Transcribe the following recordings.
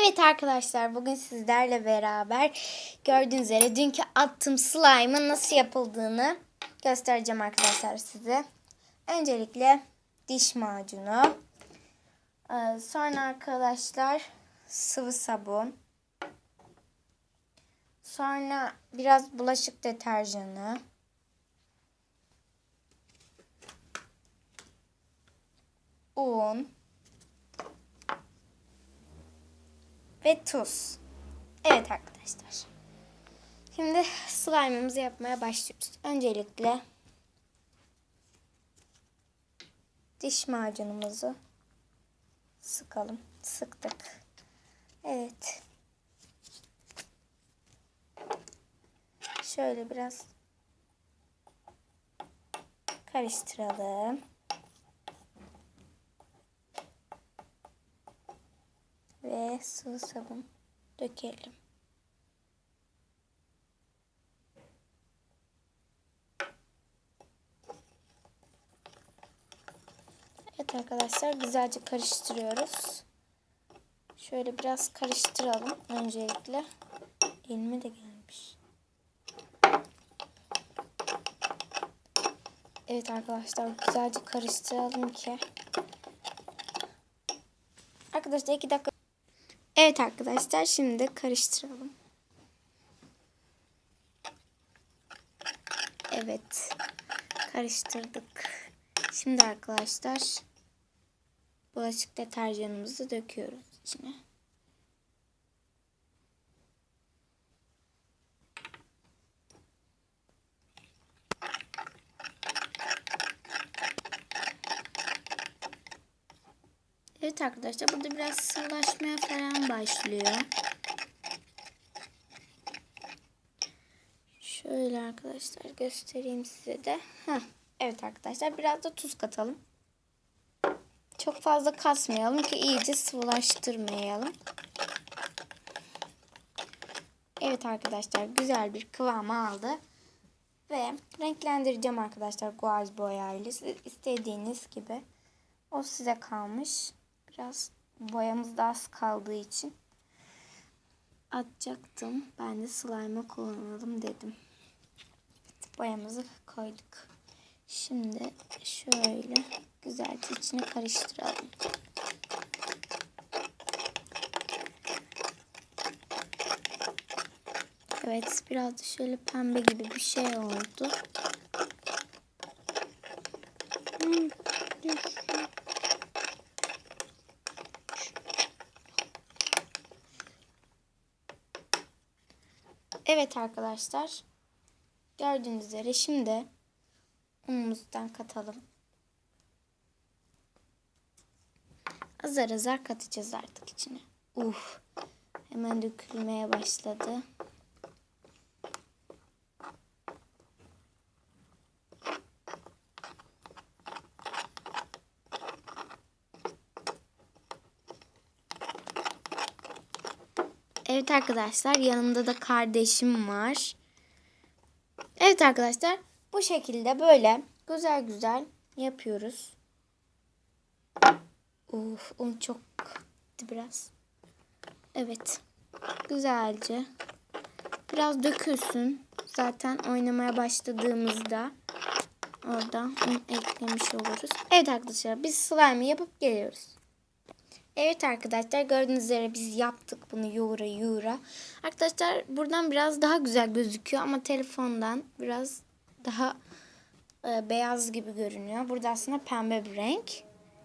Evet arkadaşlar bugün sizlerle beraber gördüğünüz üzere dünkü attığım slime'ın nasıl yapıldığını göstereceğim arkadaşlar size. Öncelikle diş macunu. Ee, Sonra arkadaşlar sıvı sabun. Sonra biraz bulaşık deterjanı. Un. Ve tuz. Evet arkadaşlar. Şimdi slime'ımızı yapmaya başlıyoruz. Öncelikle diş macunumuzu sıkalım. Sıktık. Evet. Şöyle biraz karıştıralım. Ve sıvı sabun dökelim. Evet arkadaşlar güzelce karıştırıyoruz. Şöyle biraz karıştıralım öncelikle. Elime de gelmiş. Evet arkadaşlar güzelce karıştıralım ki. Arkadaşlar iki dakika Evet arkadaşlar şimdi karıştıralım. Evet karıştırdık. Şimdi arkadaşlar bulaşık deterjanımızı döküyoruz içine. Evet arkadaşlar burada biraz sıvılaşmaya falan başlıyor. Şöyle arkadaşlar göstereyim size de. Heh, evet arkadaşlar biraz da tuz katalım. Çok fazla kasmayalım ki iyice sıvılaştırmayalım. Evet arkadaşlar güzel bir kıvam aldı. Ve renklendireceğim arkadaşlar guaj boyayla. İstediğiniz gibi. O size kalmış. Biraz boyamız da az kaldığı için atacaktım. Ben de slime'ı kullanalım dedim. Boyamızı koyduk. Şimdi şöyle güzelce içine karıştıralım. Evet biraz da şöyle pembe gibi bir şey oldu. Evet arkadaşlar. Gördüğünüz üzere şimdi unumuzdan katalım. Azar azar katacağız artık içine. Uf. Hemen dökülmeye başladı. Evet arkadaşlar yanımda da kardeşim var. Evet arkadaşlar bu şekilde böyle güzel güzel yapıyoruz. Uf un çok biraz. Evet güzelce biraz dökülsün. Zaten oynamaya başladığımızda orada un eklemiş oluruz. Evet arkadaşlar biz slime yapıp geliyoruz. Evet arkadaşlar gördüğünüz üzere biz yaptık bunu yoğura yoğura. Arkadaşlar buradan biraz daha güzel gözüküyor ama telefondan biraz daha e, beyaz gibi görünüyor. Burada aslında pembe bir renk.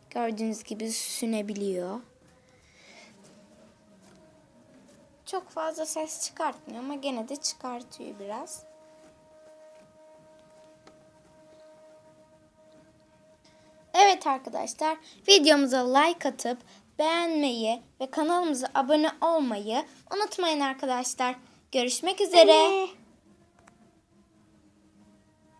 Gördüğünüz gibi sünebiliyor. Çok fazla ses çıkartmıyor ama gene de çıkartıyor biraz. Evet arkadaşlar videomuza like atıp beğenmeyi ve kanalımıza abone olmayı unutmayın arkadaşlar. Görüşmek üzere. Anne.